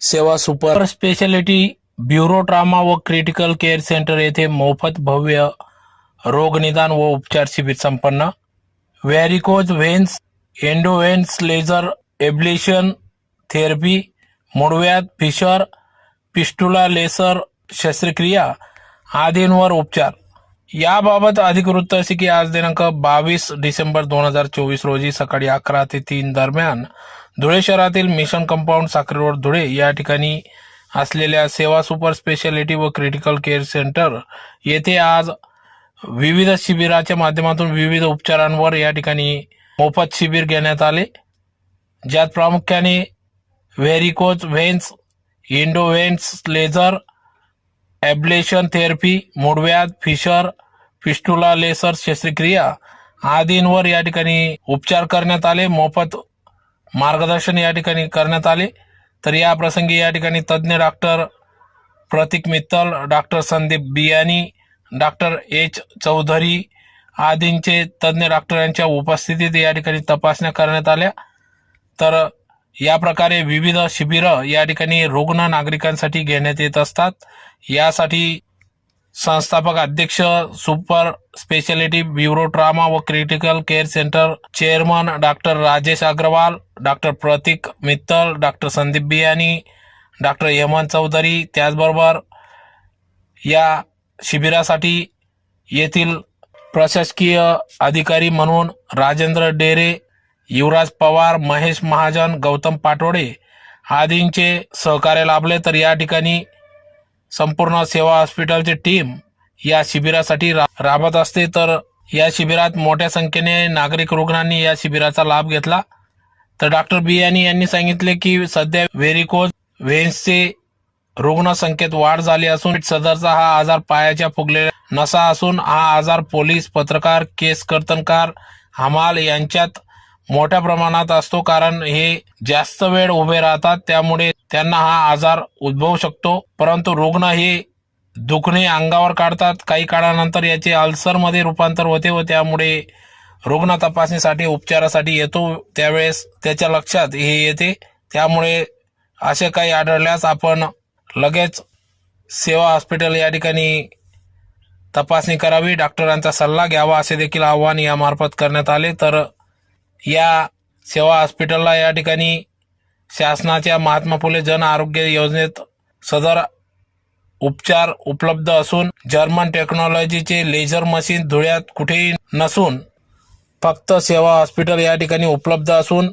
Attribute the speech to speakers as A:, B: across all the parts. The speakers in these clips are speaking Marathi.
A: Seva super speciality bureau trauma व क्रिटिकल केअर सेंटर येथे मोफत भव्य रोगनिदान व उपचार शिबिर संपन्न. Varicose veins endovenous laser ablation therapy मुडव्यात fissure fistula laser शस्त्रक्रिया आदींवर उपचार. याबाबत अधिक वृत्त असे की आज दिनांक बावीस डिसेंबर दोन हजार चोवीस रोजी सकाळी अकरा ते तीन दरम्यान धुळे शहरातील mission compound Sakhare road Dhule या ठिकाणी असलेल्या सेवा सुपर स्पेशालिटी व क्रिटिकल केअर सेंटर येथे आज विविध शिबिराच्या माध्यमातून विविध उपचारांवर या ठिकाणी मोफत शिबिर घेण्यात आले. ज्यात प्रामुख्याने varicose veins endovenous laser ablation therapy मुडव्याध fissure fistula laser शस्त्रक्रिया आदींवर या ठिकाणी उपचार करण्यात आले. मोफत मार्गदर्शन या ठिकाणी करण्यात आले. तर या प्रसंगी या ठिकाणी तज्ज्ञ doctor Prateek Mittal doctor Sandeep Biyani doctor H Chaudhari आदींचे तज्ज्ञ डॉक्टरांच्या उपस्थितीत या ठिकाणी तपासण्या करण्यात आल्या. तर या प्रकारे विविध शिबिरं या ठिकाणी रुग्ण नागरिकांसाठी घेण्यात येत असतात. यासाठी संस्थापक अध्यक्ष सुपर स्पेशालिटी ब्युरो ट्रामा व critical care centre chairman doctor Rajesh Agrawal doctor Prateek Mittal doctor Sandeep Biyani doctor Hemant Chaudhari त्याचबरोबर या शिबिरासाठी येथील प्रशासकीय अधिकारी म्हणून राजेंद्र डेरे युवराज पवार महेश महाजन गौतम पाटोडे आदींचे सहकार्य लाभले. तर या ठिकाणी संपूर्ण सेवा हॉस्पिटलची टीम या शिबिरासाठी रा- राबत असते. तर या शिबिरात मोठ्या संख्येने नागरिक रुग्णांनी या शिबिराचा लाभ घेतला. तर डॉक्टर बियानी यांनी सांगितले की सध्या व्हेरिकोज व्हेन्सचे रुग्ण संख्येत वाढ झाली असून सदरचा हा आजार पायाच्या फुगलेल्या नसा असून हा आजार पोलीस पत्रकार केस कर्तनकार हमाल यांच्यात मोठ्या प्रमाणात असतो कारण हे जास्त वेळ उभे राहतात त्यामुळे त्यांना हा आजार उद्भवू शकतो. परंतु रुग्ण हे दुखणे अंगावर काढतात. काही काळानंतर याचे अल्सरमध्ये रूपांतर होते व त्यामुळे रुग्ण तपासणीसाठी उपचारासाठी येतो. त्यावेळेस त्याच्या लक्षात हे येते. त्यामुळे असे काही आढळल्यास आपण लगेच सेवा हॉस्पिटल या ठिकाणी तपासणी करावी. डॉक्टरांचा सल्ला घ्यावा असे देखील आव्हान यामार्फत करण्यात आले. तर या सेवा हॉस्पिटलला या ठिकाणी शासनाच्या महात्मा फुले जन आरोग्य योजनेत सदर उपचार उपलब्ध असून जर्मन टेक्नॉलॉजीचे लेझर मशीन धुळ्यात कुठेही नसून फक्त सेवा हॉस्पिटल या ठिकाणी उपलब्ध असून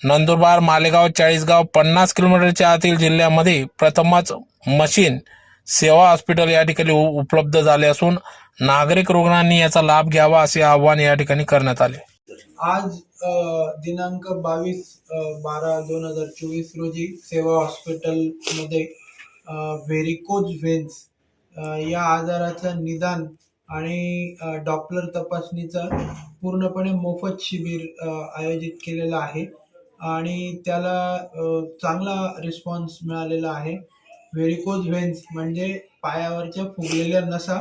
A: नंदुरबार मालेगाव चाळीसगाव पन्नास किलोमीटरच्या आतील जिल्ह्यामध्ये प्रथमच मशीन सेवा हॉस्पिटल या ठिकाणी उपलब्ध झाले असून नागरिक रुग्णांनी याचा लाभ घ्यावा असे आवाहन या ठिकाणी करण्यात आले.
B: आज दिनांक बावीस बारा दोन हजार चोवीस रोजी सेवा हॉस्पिटलमध्ये व्हेरिकोज व्हेन्स या आजाराचं निदान आणि डॉपलर तपासणीचं पूर्णपणे मोफत शिबिर आयोजित केलेलं आहे. आणि त्याला चांगला रिस्पॉन्स मिळालेला आहे. व्हेरिकोज व्हेन्स म्हणजे पायावरच्या फुगलेल्या नसा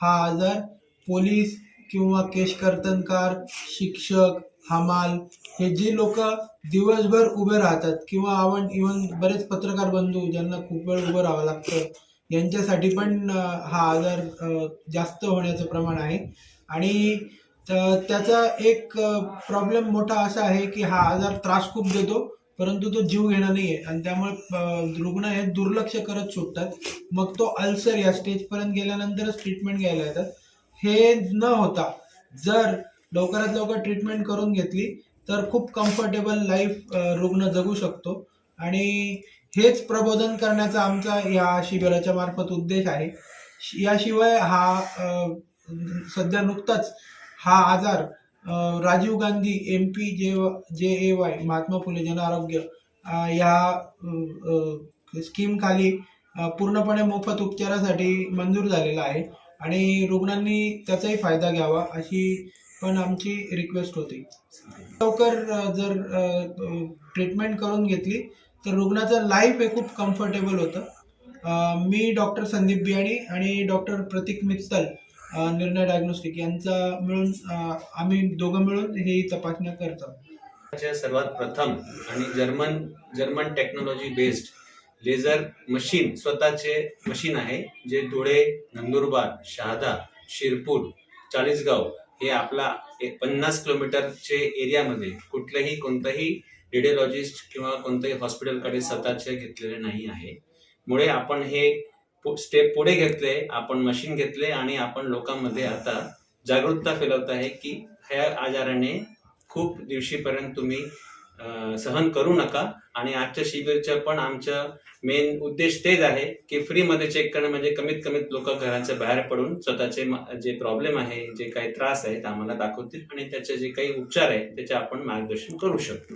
B: हा आजार पोलीस किंवा केशकर्तनकार शिक्षक हमाल हे जे लोक दिवसभर उभे राहतात किंवा आपण इवन बरेच पत्रकार बंधू ज्यांना खूप वेळ उभं राहावं लागतं यांच्यासाठी पण हा आजार जास्त होण्याचं प्रमाण आहे. आणि त्याचा एक प्रॉब्लेम मोठा असा आहे की हा आजार त्रास खूप देतो परंतु तो जीव घेणार नाही आहे आणि त्यामुळे रुग्ण हे दुर्लक्ष करत सुटतात मग तो अल्सर या स्टेजपर्यंत गेल्यानंतरच ट्रीटमेंट घ्यायला येतात. हे न होता जर लवकरात लवकर ट्रीटमेंट करून घेतली तर खूप कम्फर्टेबल लाईफ रुग्ण जगू शकतो. आणि हेच प्रबोधन करण्याचा आमचा या शिबिराच्या मार्फत उद्देश आहे. शि- याशिवाय हा सध्या नुकताच हा आजार राजीव गांधी एम पी जे जे ए वाय महात्मा फुले जन आरोग्य ह्या या पूर्णपणे मोफत उपचारासाठी मंजूर झालेला आहे. आणि रुग्णांनी त्याचाही फायदा घ्यावा अशी पण आमची रिक्वेस्ट होती. लवकर जर ट्रीटमेंट करून घेतली तर रुग्णाचं लाईफ हे खूप कम्फर्टेबल होतं. मी डॉक्टर संदीप बियाणी आणि डॉक्टर प्रतीक मित्तल निर्णय डायग्नोस्टिक यांचा मिळून आम्ही दोघं मिळून ही तपासण्या करतो.
C: सर्वात प्रथम आणि German German technology based laser machine स्वतःचे मशीन आहे जे धुळे नंदुरबार शहादा शिरपूर चाळीसगाव हे आपला एक पन्नास किलोमीटरचे एरियामध्ये कुठलंही कोणतंही रेडिओलॉजिस्ट किंवा कोणत्याही हॉस्पिटलकडे स्वतःचे घेतलेले नाही आहे. मुळे आपण हे स्टेप पुढे घेतले आपण मशीन घेतले आणि आपण लोकांमध्ये आता जागरूकता फैलवत आहे की ह्या आजाराने खूप दिवशीपर्यंत तुम्ही सहन करू नका. आणि आजच्या शिबिरच्या पण आमच्या मेन उद्देश तेच आहे की फ्रीमध्ये चेक करणं म्हणजे कमीत कमीत लोक घराच्या बाहेर पडून स्वतःचे जे प्रॉब्लेम आहे जे काही त्रास आहेत आम्हाला दाखवतील आणि त्याचे जे काही उपचार आहे त्याचे आपण मार्गदर्शन करू शकतो.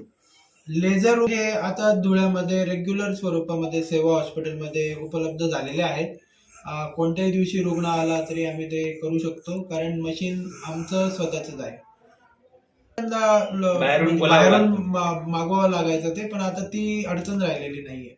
B: लेझर हे आता धुळ्यामध्ये रेग्युलर स्वरूपामध्ये सेवा हॉस्पिटलमध्ये उपलब्ध झालेले आहेत. कोणत्याही दिवशी रुग्ण आला तरी आम्ही ते करू शकतो कारण मशीन आमचं स्वतःच आहे.
C: बाहेरून बोलावं
B: बाहेरून
C: लागतं.
B: मा- मागवावं लागायचं ते पण आता ती अडचण राहिलेली नाहीये